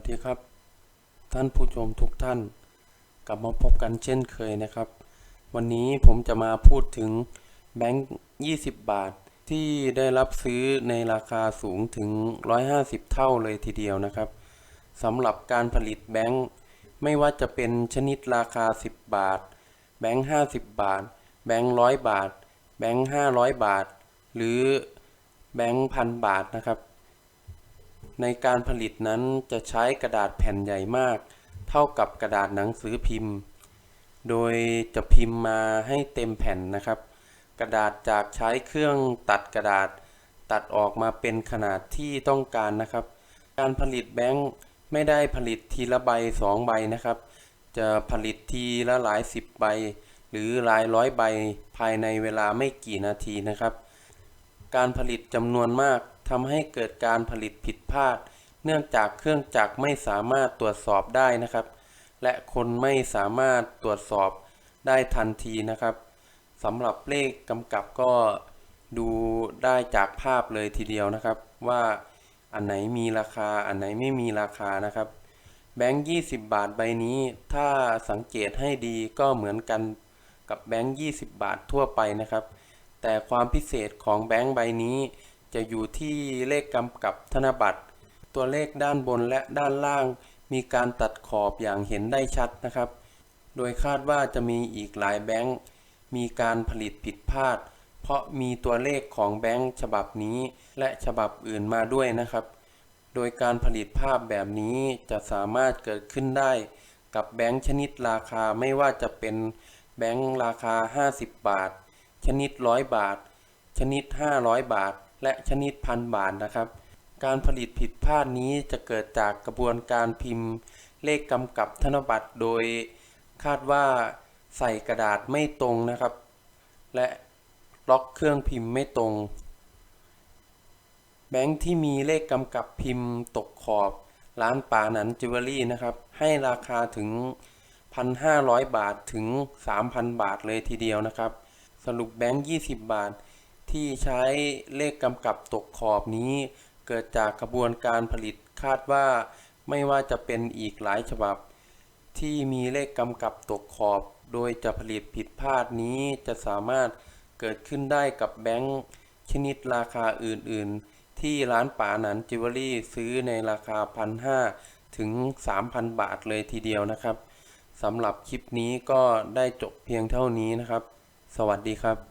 วัสดีครับ ท่านผู้ชมทุกท่าน กลับมาพบกันเช่นเคยนะครับ วันนี้ผมจะมาพูดถึงแบงค์ 20 บาท ที่ได้รับซื้อในราคาสูงถึง 150 เท่าเลยทีเดียวนะครับสำหรับการผลิตแบงค์ ไม่ว่าจะเป็นชนิดราคา 10 บาท แบงค์ 50 บาท แบงค์ร้อยบาท แบงค์ 500 บาท หรือแบงค์พันบาทนะครับ ในการผลิตนั้นจะใช้กระดาษแผ่นใหญ่มาก เท่ากับกระดาษหนังสือพิมพ์ โดยจะพิมพ์มาให้เต็มแผ่นนะครับ กระดาษจากใช้เครื่องตัดกระดาษ ตัดออกมาเป็นขนาดที่ต้องการนะครับ การผลิตแบงค์ไม่ได้ผลิตทีละใบสองใบนะครับ จะผลิตทีละหลายสิบใบ หรือหลายร้อยใบภายในเวลาไม่กี่นาทีนะครับ การผลิตจำนวนมาก ทำให้เกิดการผลิตผิดพลาด เนื่องจากเครื่องจักรไม่สามารถตรวจสอบได้นะครับ และคนไม่สามารถตรวจสอบได้ทันทีนะครับสำหรับเลขกำกับก็ดูได้จากภาพเลยทีเดียวนะครับ ว่าอันไหนมีราคาอันไหนไม่มีราคานะครับ แบงค์20 บาทใบนี้ ถ้าสังเกตให้ดีก็เหมือนกันกับแบงค์20 บาททั่วไปนะครับ แต่ความพิเศษของแบงค์ใบนี้ จะอยู่ที่เลขกำกับธนบัตร ตัวเลขด้านบนและด้านล่าง มีการตัดขอบอย่างเห็นได้ชัดนะครับ โดยคาดว่าจะมีอีกหลายแบงค์มีการผลิตผิดพลาด เพราะมีตัวเลขของแบงค์ฉบับนี้ และฉบับอื่นมาด้วยนะครับ โดยการผลิตภาพแบบนี้จะสามารถเกิดขึ้นได้ กับแบงค์ชนิดราคาไม่ว่าจะเป็นแบงค์ราคา 50 บาท ชนิดร้อยบาท ชนิด 500 บาท และชนิดพันบาทนะครับ การผลิตผิดพลาดนี้จะเกิดจากกระบวนการพิมพ์ เลขกำกับธนบัตรโดยคาดว่าใส่กระดาษไม่ตรงนะครับ และล็อกเครื่องพิมพ์ไม่ตรง แบงค์ที่มีเลขกำกับพิมพ์ตกขอบร้านป่าหนันจิวเวลรี่นะครับ ให้ราคาถึง 1,500 บาทถึง 3,000 บาทเลยทีเดียวนะครับ สรุปแบงค์ 20 บาท ที่ใช้เลขกำกับตกขอบนี้ เกิดจากกระบวนการผลิตคาดว่า ไม่ว่าจะเป็นอีกหลายฉบับ ที่มีเลขกำกับตกขอบ โดยจะผลิตผิดพลาดนี้จะสามารถเกิดขึ้นได้กับแบงค์ชนิดราคาอื่นๆ ที่ร้านป๋าหนันจิวเวลรี่ซื้อในราคา1,500ถึง 3,000 บาทเลยทีเดียวนะครับสำหรับคลิปนี้ก็ได้จบเพียงเท่านี้นะครับ สวัสดีครับ